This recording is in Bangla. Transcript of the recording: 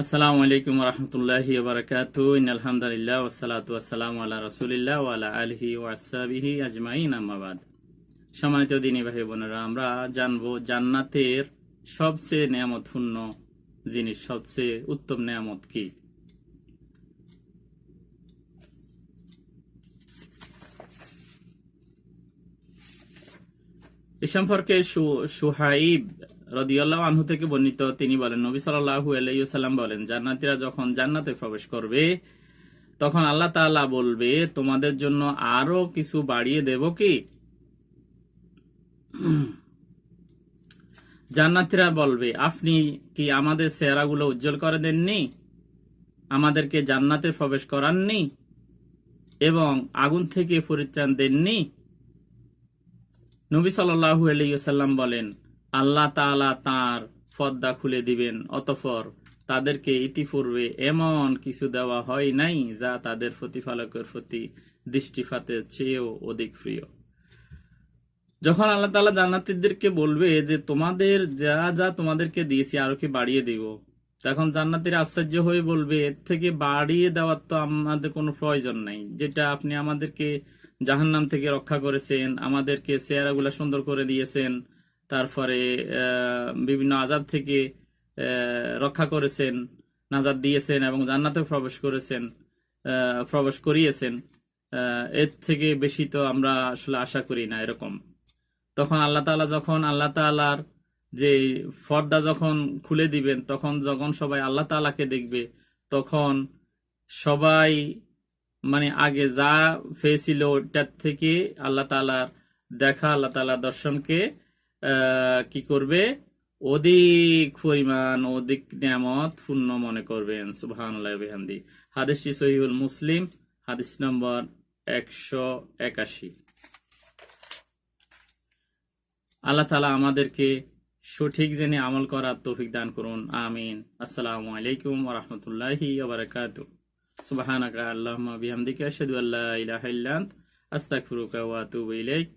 আসসালামু আলাইকুম রহমতুল্লাহি বারকাতু আলহামদুলিল্লাহ ওসালাতু আসসালামু আল্লাহ রসুলিল্লাহ ওয়ালা আলহি ওয়াসাবিহি আজমাইন আম্মাবাদ সম্মানিত দিনী ভাই বোনেরা, আমরা জানব জান্নাতের সবচেয়ে নিয়ামতপূর্ণ জিনিস, সবচেয়ে উত্তম নিয়ামত কি? এ সম্পর্কে সুহাইব রদিয়াল্লাহ আনহু থেকে বর্ণিত, তিনি বলেন, নবী সাল্লাহু আলাইসাল্লাম বলেন, জান্নাতীরা যখন জান্নাতে প্রবেশ করবে, তখন আল্লাহ তাআলা বলবে, তোমাদের জন্য আরও কিছু বাড়িয়ে দেব কি? জান্নাতীরা বলবে, আপনি কি আমাদের চেহারাগুলো উজ্জ্বল করে দেননি? আমাদেরকে জান্নাতে প্রবেশ করাননি? এবং আগুন থেকে পরিত্রাণ দেননি? নবী সাল্লাহু আলাইসাল্লাম বলেন আল্লাহ তাআলা তার পদ্মা খুলে দিবেন অতফর তাদেরকে ইতিপূর্বে এমন কিছু দেওয়া হয় নাই যা তাদের প্রতিফালকের প্রতি দৃষ্টিপাতের চেয়েও অধিক প্রিয়। যখন আল্লাহ তাআলা জান্নাতীদেরকে বলবে যে, তোমাদের যা যা তোমাদেরকে দিয়েছি, আরও কি বাড়িয়ে দিব? তখন জান্নাতের আশ্চর্য হয়ে বলবে, এর থেকে বাড়িয়ে দেওয়ার তো আমাদের কোনো প্রয়োজন নাই। যেটা আপনি আমাদেরকে জাহান্নাম থেকে রক্ষা করেছেন, আমাদেরকে চেহারাগুলো সুন্দর করে দিয়েছেন তারপরে বিভিন্ন আজাব থেকে রক্ষা করেছেন নাজাদ দিয়েছেন এবং জান্নাতে প্রবেশ করেছেন প্রবেশ করিয়েছেন এর থেকে বেশি তো আমরা আসলে আশা করি না এরকম। তখন আল্লাহ তাআলা যখন, আল্লাহ তাআলার যে পর্দা যখন খুলে দিবেন, তখন যখন সবাই আল্লাহ তাআলাকে দেখবে, তখন সবাই মানে আগে যা পেয়েছিল ওটার থেকে আল্লাহ তাআলার দেখা, আল্লাহ তাআলার দর্শনকে কি করবে? অধিক পরিমাণ, অধিক নিয়ামত পূর্ণ মনে করবেন, সুবহানাল্লাহ বিহামদি। হাদিসটি সহিহুল মুসলিম, হাদিস নম্বর একশো একাশি। আল্লাহ তালা আমাদেরকে সঠিক জেনে আমল করার তৌফিক দান করুন, আমিন। আসসালামু আলাইকুম ওরহমতুল্লাহি ওবরাকাতু সুবহানাকা আল্লাহুম্মা বিহামদিকা ইলাইক।